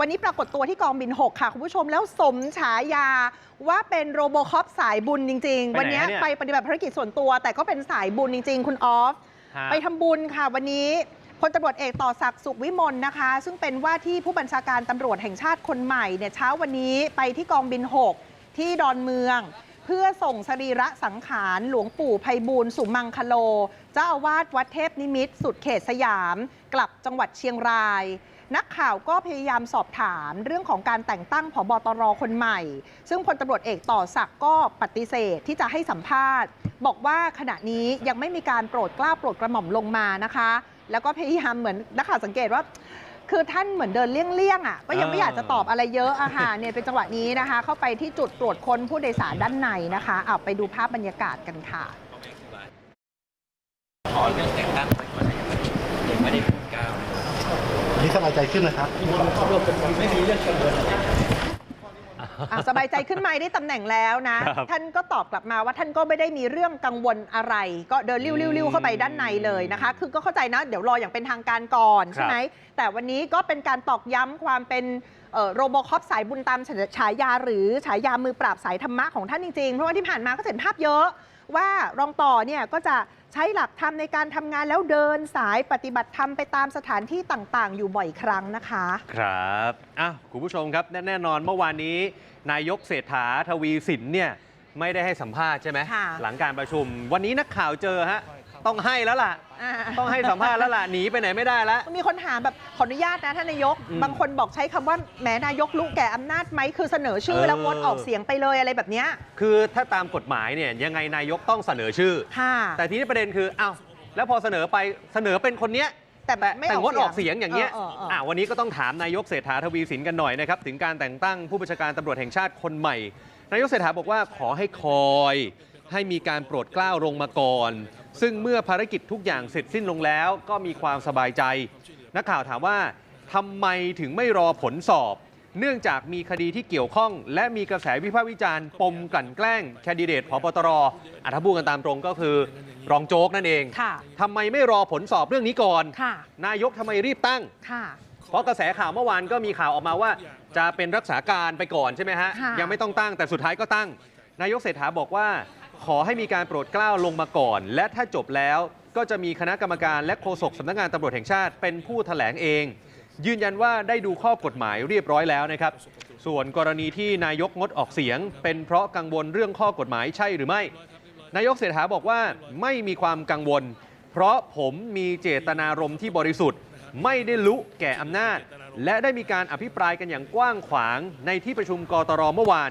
วันนี้ปรากฏตัวที่กองบิน 6 ค่ะ คุณผู้ชมแล้วสมฉายาว่าเป็นโรโบคอปสายบุญจริงไปไหนๆวันนี้ฮะเนี่ยไปปฏิบัติภารกิจส่วนตัว แต่ก็เป็นสายบุญจริง ๆ คุณออฟฮะไปทำบุญค่ะ วันนี้พลตำรวจเอกต่อศักดิ์สุขวิมลนะคะ ซึ่งเป็นว่าที่ผู้บัญชาการตำรวจแห่งชาติคนใหม่เนี่ยเช้าวันนี้ไปที่กองบิน 6 ที่ดอนเมือง เพื่อส่งสรีระสังขารหลวงปู่ไพบูลย์สุมังคโล เจ้าอาวาสวัดเทพนิมิตรสุดเขตสยาม กลับจังหวัดเชียงราย นักข่าวก็พยายามสอบถามเรื่องของการแต่งตั้งผบตรคนใหม่ ซึ่งพลตำรวจเอกต่อศักดิ์ก็ปฏิเสธที่จะให้สัมภาษณ์ บอกว่าขณะนี้ยังไม่มีการโปรดกล้าโปรดกระหม่อมลงมานะคะ แล้วก็พยายามเหมือนนักข่าวสังเกตว่าคือท่านเหมือนเดินเลี่ยงๆอะก็ยังไม่อยากจะตอบอะไรเยอะอะค่ะเนี่ยเป็นจังหวะนี้นะคะ เข้าไปที่จุดตรวจค้นผู้โดยสารด้านในนะคะเอาไปดูภาพบรรยากาศกันค่ะขอเรื่อง บายใจขึ้นนะครับไม่มีเรื่องกังวลนะครับอะสบายใจขึ้นไหมได้ตำแหน่งแล้วนะ ครับท่านก็ตอบกลับมาว่าท่านก็ไม่ได้มีเรื่องกังวลอะไร ก็เดินริ้วๆๆเข้าไปด้านในเลยนะคะ คือก็เข้าใจนะ เดี๋ยวรออย่างเป็นทางการก่อน ใช่ไหมแต่วันนี้ก็เป็นการตอกย้ำความเป็น โรโบคอปสายบุญตามฉายาหรือฉายามือปราบสายธรรมะของท่านจริงๆ เพราะว่าที่ผ่านมาก็เห็นภาพเยอะ ว่ารองต่อเนี่ยก็จะใช้หลักธรรมในการทำงานแล้วเดินสายปฏิบัติธรรมไปตามสถานที่ต่างๆ อยู่บ่อยครั้งนะคะ ครับอะคุณผู้ชมครับแน่แน่นอนเมื่อวานนี้ นายกเศรษฐาทวีสินเนี่ยไม่ได้ให้สัมภาษณ์ใช่ไหมค่ะหลังการประชุม วันนี้นักข่าวเจอฮะ ต้องให้แล้วล่ะ อ่า ต้องให้สัมภาษณ์แล้วล่ะ หนีไปไหนไม่ได้แล้ว มีคนถามแบบขออนุญาตนะท่านนายก อืมบางคนบอกใช้คำว่าแหมนายกรู้แก่อำนาจไหมคือเสนอชื่อเออ แล้วงดออกเสียงไปเลยอะไรแบบเนี้ยคือถ้าตามกฎหมายเนี่ยยังไงนายกต้องเสนอชื่อ ค่ะ แต่ทีนี้ประเด็นคืออ้าวแล้วพอเสนอไปเสนอเป็นคนเนี้ย แต่ไม่แต่ออกงดออกเสียงอย่างเงี้ยเออเออเอออ่อ่าวันนี้ก็ต้องถามนายกเศรษฐาทวีสินกันหน่อยนะครับ ถึงการแต่งตั้งผู้บัญชาการตำรวจแห่งชาติคนใหม่ นายกเศรษฐาบอกว่าขอให้คอย ให้มีการโปรดเกล้าลงมาก่อน ซึ่งเมื่อภารกิจทุกอย่างเสร็จสิ้นลงแล้ว ก็มีความสบายใจ นักข่าวถามว่าทำไมถึงไม่รอผลสอบ เนื่องจากมีคดีที่เกี่ยวข้อง และมีกระแสวิพากษ์วิจารณ์ปมกลั่นแกล้งแคนดิเดตพบตรอะถ้าพูดกันตามตรงก็คือ รองโจ๊กนั่นเองค่ะทำไมไม่รอผลสอบเรื่องนี้ก่อนค่ะนายกทำไมรีบตั้งค่ะเพราะกระแสข่าวเมื่อวานก็มีข่าวออกมาว่า จะเป็นรักษาการไปก่อนใช่ไหมฮะค่ะยังไม่ต้องตั้งแต่สุดท้ายก็ตั้ง นายกเศรษฐาบอกว่า ขอให้มีการโปรดเกล้าลงมาก่อน และถ้าจบแล้วก็จะมีคณะกรรมการและโฆษกสำนักงานตำรวจแห่งชาติเป็นผู้แถลงเอง ยืนยันว่าได้ดูข้อกฎหมายเรียบร้อยแล้วนะครับ ส่วนกรณีที่นายกงดออกเสียง เป็นเพราะกังวลเรื่องข้อกฎหมายใช่หรือไม่ นายกเศรษฐาบอกว่าไม่มีความกังวล เพราะผมมีเจตนารมณ์ที่บริสุทธิ์ ไม่ได้ลุแก่อำนาจ และได้มีการอภิปรายกันอย่างกว้างขวางในที่ประชุมกตรเมื่อวาน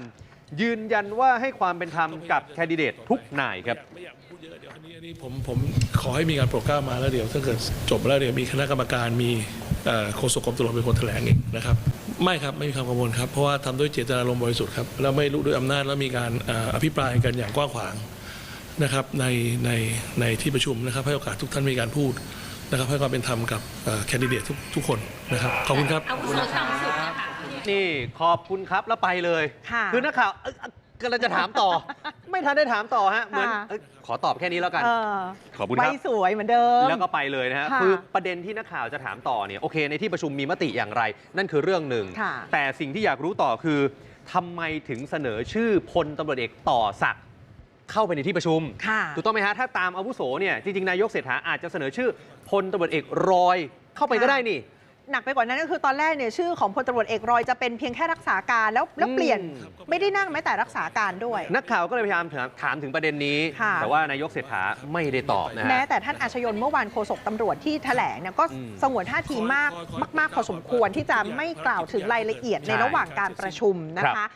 ยืนยันว่าให้ความเป็นธรรมกับแคนดิเดตทุกนายครับไม่อยากพูดเยอะเดี๋ยวอันนี้อันนี้ผมผมขอให้มีการโปรดเกล้ามาแล้วเดี๋ยวถ้าเกิดจบแล้วเดี๋ยวมีคณะกรรมการมีเอ่อโฆษกกรมตำรวจเป็นคนแถลงเองนะครับไม่ครับไม่มีความกังวลครับเพราะว่าทำด้วยเจตนารมณ์บริสุทธิ์ครับแล้วไม่รู้ด้วยอำนาจแล้วมีการเอ่ออภิปรายกันอย่างกว้างขวางนะครับในในในที่ประชุมนะครับให้โอกาสทุกท่านมีการพูดนะครับให้ความเป็นธรรมกับแคนดิเดตทุกทุกคนนะครับขอบคุณครับ นะคะนี่ขอบคุณครับแล้วไปเลย ค่ะอนักข่าวเอ้ยเอ้ยกำลังจะถามต่อ ไม่ทันได้ถามต่อฮะเหมือนค่ะ เอ้ยขอตอบแค่นี้แล้วกัน เออขอบคุณครับไว้สวยเหมือนเดิม แล้วก็ไปเลยนะฮะค่ะคือประเด็นที่นักข่าวจะถามต่อเนี่ยโอเค ในที่ประชุมมีมติอย่างไร นั่นคือเรื่องหนึ่ง ค่ะ แต่สิ่งที่อยากรู้ต่อคือทำไมถึงเสนอชื่อพลตำรวจเอกต่อศักดิ์เข้าไปในที่ประชุม ค่ะ ถูกต้องไหมฮะ ถ้าตามอาวุโสเนี่ยจริง ๆ นายกเศรษฐาอาจจะเสนอชื่อพลตำรวจเอกรอยเข้าไปก็ได้นี่ หนักไปกว่านั้นก็คือตอนแรกเนี่ยชื่อของพลตำรวจเอกรอยจะเป็นเพียงแค่รักษาการแล้วแล้วเปลี่ยนอืมไม่ได้นั่งแม้แต่รักษาการด้วย นักข่าวก็เลยพยายามถามถามถึงประเด็นนี้ ค่ะ แต่ว่านายกเศรษฐาไม่ได้ตอบนะแม้ฮะแต่ท่านอาชยนเมื่อวานโฆษกตำรวจที่แถลงเนี่ยก็อืมสงวนท่าทีมากมาก ๆ พอสมควรที่จะไม่กล่าวถึงรายละเอียดในใช่ระหว่างการประชุมนะครัคะบ